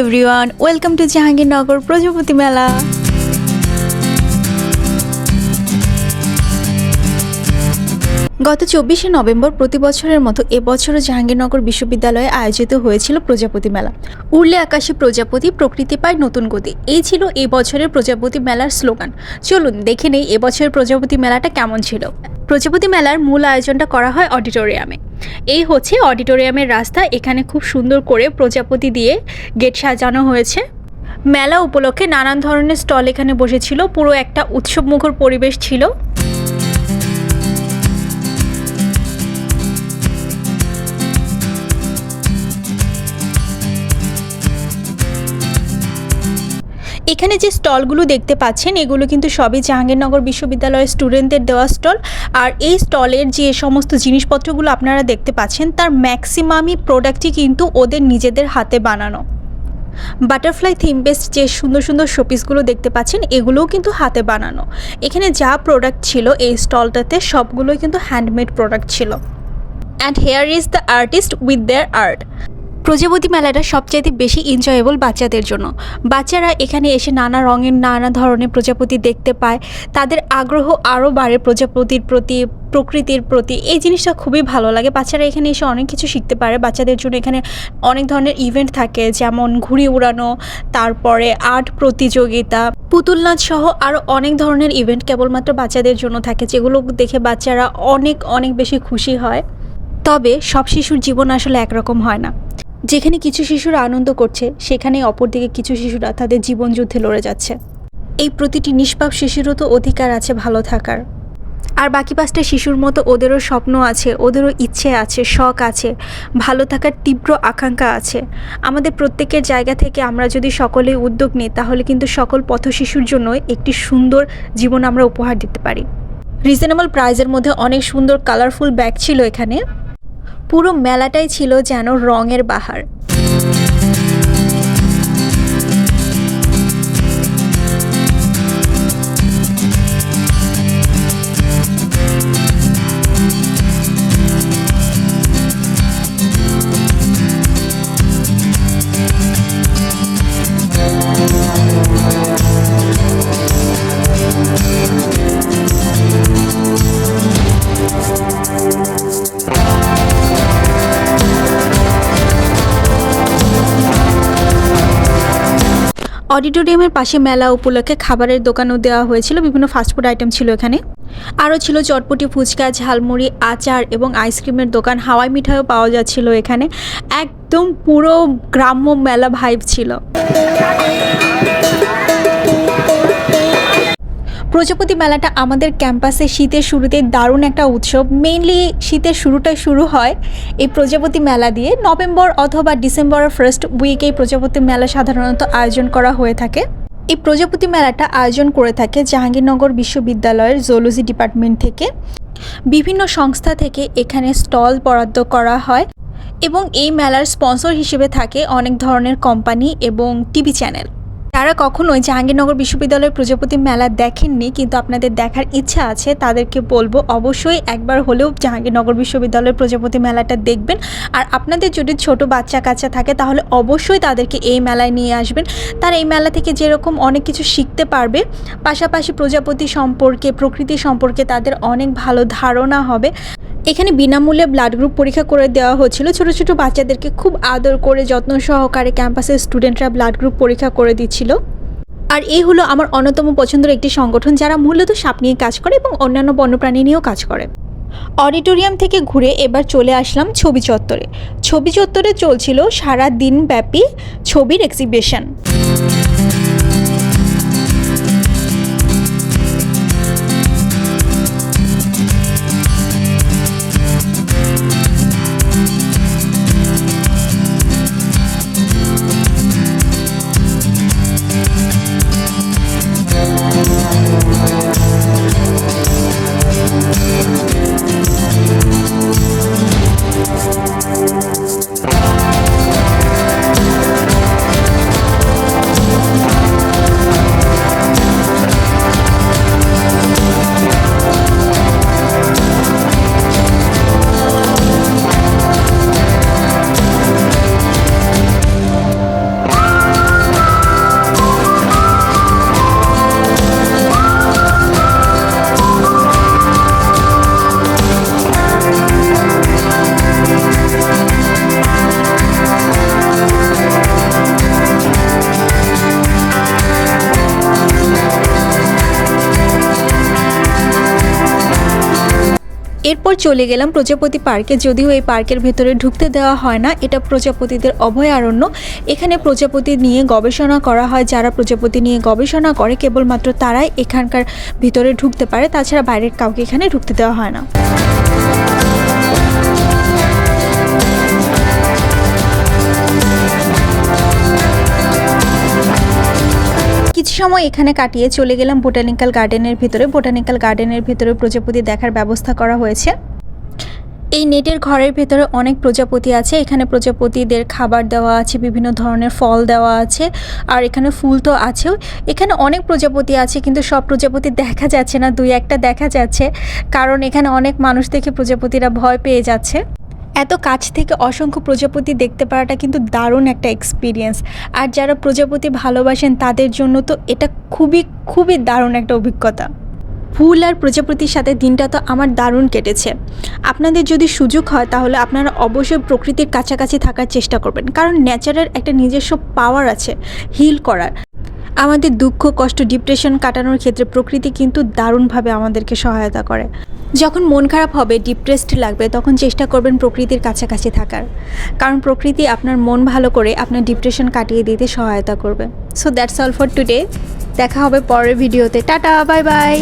Everyone welcome to Jahangirnagar প্রজাপতি মেলা গত চব্বিশে নভেম্বর প্রতি বছরের মতো এবছরও জাহাঙ্গীরনগর বিশ্ববিদ্যালয়ে আয়োজিত হয়েছিল প্রজাপতি মেলা। উড়লে আকাশে প্রজাপতি, প্রকৃতি পায় নতুন গতি। এই ছিল এই বছরের প্রজাপতি মেলার স্লোগান। চলুন দেখে নেই এবছরের প্রজাপতি মেলাটা কেমন ছিল। প্রজাপতি মেলার মূল আয়োজনটা করা হয় অডিটোরিয়ামে। এই হচ্ছে অডিটোরিয়ামের রাস্তা। এখানে খুব সুন্দর করে প্রজাপতি দিয়ে গেট সাজানো হয়েছে। মেলা উপলক্ষে নানান ধরনের স্টল এখানে বসেছিল। পুরো একটা উৎসবমুখর পরিবেশ ছিল। এখানে যে স্টলগুলো দেখতে পাচ্ছেন, এগুলো কিন্তু সবই জাহাঙ্গীরনগর বিশ্ববিদ্যালয়ের স্টুডেন্টদের দেওয়া স্টল। আর এই স্টলের যে সমস্ত জিনিসপত্রগুলো আপনারা দেখতে পাচ্ছেন, তার ম্যাক্সিমামই প্রোডাক্টই কিন্তু ওদের নিজেদের হাতে বানানো। বাটারফ্লাই থিম বেস্ট যে সুন্দর সুন্দর শোপিসগুলো দেখতে পাচ্ছেন, এগুলোও কিন্তু হাতে বানানো। এখানে যা প্রোডাক্ট ছিল এই স্টলটাতে সবগুলোই কিন্তু হ্যান্ডমেড প্রোডাক্ট ছিল। And here is the artist with their art প্রজাপতি মেলাটা সবচাইতে বেশি এনজয়েবল বাচ্চাদের জন্য। বাচ্চারা এখানে এসে নানা রঙের, নানা ধরনের প্রজাপতি দেখতে পায়। তাদের আগ্রহ আরও বাড়ে প্রজাপতির প্রতি, প্রকৃতির প্রতি। এই জিনিসটা খুবই ভালো লাগে। বাচ্চারা এখানে এসে অনেক কিছু শিখতে পারে। বাচ্চাদের জন্য এখানে অনেক ধরনের ইভেন্ট থাকে, যেমন ঘুড়ি উড়ানো, তারপরে আর্ট প্রতিযোগিতা, পুতুল নাচ সহ আরও অনেক ধরনের ইভেন্ট কেবলমাত্র বাচ্চাদের জন্য থাকে, যেগুলো দেখে বাচ্চারা অনেক অনেক বেশি খুশি হয়। তবে সব শিশুর জীবন আসলে একরকম হয় না। যেখানে কিছু শিশুরা আনন্দ করছে, সেখানে অপরদিকে কিছু শিশুরা তাদের জীবন যুদ্ধে লড়ে যাচ্ছে। এই প্রতিটি নিষ্পাপ শিশুরও তো অধিকার আছে ভালো থাকার। আর বাকি পাঁচটা শিশুর মতো ওদেরও স্বপ্ন আছে, ওদেরও ইচ্ছে আছে, শখ আছে, ভালো থাকার তীব্র আকাঙ্ক্ষা আছে। আমাদের প্রত্যেকের জায়গা থেকে আমরা যদি সকলে উদ্যোগ নিই, তাহলে কিন্তু সকল পথ শিশুর জন্য একটি সুন্দর জীবন আমরা উপহার দিতে পারি। রিজনেবল প্রাইজের মধ্যে অনেক সুন্দর কালারফুল ব্যাগ ছিল এখানে। পুরো মেলাটাই ছিল যেন রঙের বাহার। অডিটোরিয়ামের পাশে মেলা উপলক্ষে খাবারের দোকানও দেওয়া হয়েছিল, বিভিন্ন ফাস্টফুড আইটেম ছিল এখানে। আরও ছিল চটপটি, ফুচকা, ঝালমুড়ি, আচার এবং আইসক্রিমের দোকান, হাওয়াই মিঠাইও পাওয়া যাচ্ছিল এখানে। একদম পুরো গ্রাম্য মেলা ভাইব ছিল। প্রজাপতি মেলাটা আমাদের ক্যাম্পাসে শীতের শুরুতে দারুণ একটা উৎসব। মেইনলি শীতের শুরুটা শুরু হয় এই প্রজাপতি মেলা দিয়ে। নভেম্বর অথবা ডিসেম্বরের ফার্স্ট উইকে প্রজাপতি মেলা সাধারণত আয়োজন করা হয়ে থাকে। এই প্রজাপতি মেলাটা আয়োজন করে থাকে জাহাঙ্গীরনগর বিশ্ববিদ্যালয়ের জুলজি ডিপার্টমেন্ট থেকে। বিভিন্ন সংস্থা থেকে এখানে স্টল বরাদ্দ করা হয় এবং এই মেলার স্পন্সর হিসেবে থাকে অনেক ধরনের কোম্পানি এবং টিভি চ্যানেল যারা কখনোই জাহাঙ্গীরনগর বিশ্ববিদ্যালয়ের প্রজাপতি মেলা দেখেননি, কিন্তু আপনাদের দেখার ইচ্ছা আছে, তাদেরকে বলব অবশ্যই একবার হলেও জাহাঙ্গীরনগর বিশ্ববিদ্যালয়ের প্রজাপতি মেলাটা দেখবেন। আর আপনাদের যদি ছোট বাচ্চা কাচ্চা থাকে, তাহলে অবশ্যই তাদেরকে এই মেলায় নিয়ে আসবেন। তারা এই মেলা থেকে যেরকম অনেক কিছু শিখতে পারবে, পাশাপাশি প্রজাপতি সম্পর্কে, প্রকৃতি সম্পর্কে তাদের অনেক ভালো ধারণা হবে। এখানে বিনামূল্যে ব্লাড গ্রুপ পরীক্ষা করে দেওয়া হচ্ছিল। ছোট ছোট বাচ্চাদেরকে খুব আদর করে, যত্ন সহকারে ক্যাম্পাসের স্টুডেন্টরা ব্লাড গ্রুপ পরীক্ষা করে দিচ্ছিল। আর এই হলো আমার অন্যতম পছন্দের একটি সংগঠন, যারা মূলত সাপ নিয়ে কাজ করে এবং অন্যান্য বন্যপ্রাণী নিয়েও কাজ করে। অডিটোরিয়াম থেকে ঘুরে এবার চলে আসলাম ছবি চত্বরে। ছবি চত্বরে চলছিল সারা দিন ব্যাপী ছবির এক্সিবিশন এরপর চলে গেলাম প্রজাপতি পার্কে। যদিও এই পার্কের ভেতরে ঢুকতে দেওয়া হয় না, এটা প্রজাপতিদের অভয়ারণ্য। এখানে প্রজাপতি নিয়ে গবেষণা করা হয়। যারা প্রজাপতি নিয়ে গবেষণা করে, কেবলমাত্র তারাই এখানকার ভিতরে ঢুকতে পারে। তাছাড়া বাইরের কাউকে এখানে ঢুকতে দেওয়া হয় না। কিছু সময় এখানে কাটিয়ে চলে গেলাম বোটানিক্যাল গার্ডেনের ভিতরে। বোটানিক্যাল গার্ডেনের ভিতরে প্রজাপতি দেখার ব্যবস্থা করা হয়েছে। এই নেটের ঘরের ভেতরে অনেক প্রজাপতি আছে। এখানে প্রজাপতিদের খাবার দেওয়া আছে, বিভিন্ন ধরনের ফল দেওয়া আছে, আর এখানে ফুল তো আছেও এখানে অনেক প্রজাপতি আছে, কিন্তু সব প্রজাপতি দেখা যাচ্ছে না, দুই একটা দেখা যাচ্ছে, কারণ এখানে অনেক মানুষ দেখে প্রজাপতিরা ভয় পেয়ে যাচ্ছে। এত কাছ থেকে অসংখ্য প্রজাপতি দেখতে পারাটা কিন্তু দারুণ একটা এক্সপিরিয়েন্স আর যারা প্রজাপতি ভালোবাসেন, তাদের জন্য তো এটা খুবই খুবই দারুণ একটা অভিজ্ঞতা। ফুল আর প্রজাপতির সাথে দিনটা তো আমার দারুণ কেটেছে। আপনাদের যদি সুযোগ হয়, তাহলে আপনারা অবশ্যই প্রকৃতির কাছাকাছি থাকার চেষ্টা করবেন। কারণ নেচারের একটা নিজস্ব পাওয়ার আছে হিল করার। আমাদের দুঃখ, কষ্ট ডিপ্রেশন কাটানোর ক্ষেত্রে প্রকৃতি কিন্তু দারুণভাবে আমাদেরকে সহায়তা করে। যখন মন খারাপ হবে ডিপ্রেসড লাগবে, তখন চেষ্টা করবেন প্রকৃতির কাছাকাছি থাকার। কারণ প্রকৃতি আপনার মন ভালো করে আপনার ডিপ্রেশন কাটিয়ে দিতে সহায়তা করবে। So that's all for today দেখা হবে পরের ভিডিওতে টাটা বাই বাই